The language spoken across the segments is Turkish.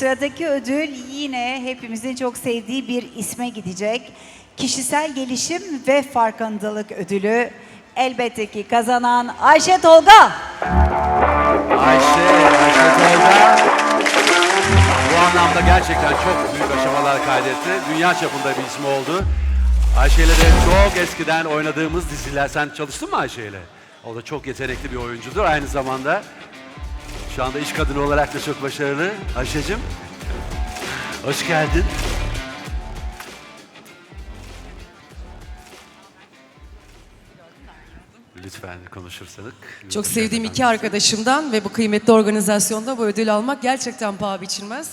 Sıradaki ödül yine hepimizin çok sevdiği bir isme gidecek. Kişisel gelişim ve farkındalık ödülü. Elbette ki kazanan Ayşe Tolga. Ayşe, Ayşe Tolga bu anlamda gerçekten çok büyük aşamalar kaydetti. Dünya çapında bir ismi oldu. Ayşe ile de çok eskiden oynadığımız diziler. Sen çalıştın mı Ayşe ile? O da çok yetenekli bir oyuncudur. Aynı zamanda şu anda iş kadını olarak da çok başarılı. Ayşe'cim, hoş geldin. Lütfen konuşursanız. Çok sevdiğim iki arkadaşımdan ve bu kıymetli organizasyonda bu ödül almak gerçekten paha biçilmez.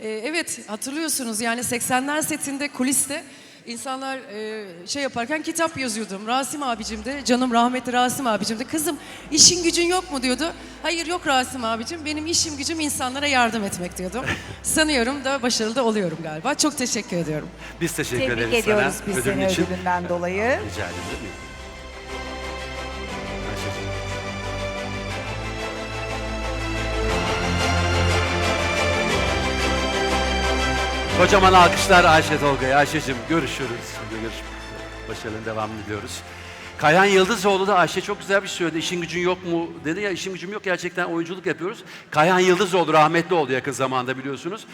Ee, evet hatırlıyorsunuz yani 80'ler setinde kuliste insanlar e, şey yaparken kitap yazıyordum. Rasim abicim de canım rahmetli Rasim abicim de kızım işin gücün yok mu diyordu. Hayır yok Rasim abicim benim işim gücüm insanlara yardım etmek diyordum. Sanıyorum da başarılı da oluyorum galiba. Çok teşekkür ediyorum. Biz teşekkür Tebrik ederiz ediyoruz sana biz seni ödülünden dolayı. Rica ederim. Kocaman alkışlar Ayşe Tolga'ya. Ayşe'cim görüşürüz. Görüş. Başarının devamını diliyoruz. Kayhan Yıldızoğlu da Ayşe çok güzel bir şey söyledi. İşin gücün yok mu dedi ya işim gücüm yok gerçekten oyunculuk yapıyoruz. Kayhan Yıldızoğlu rahmetli oldu yakın zamanda biliyorsunuz.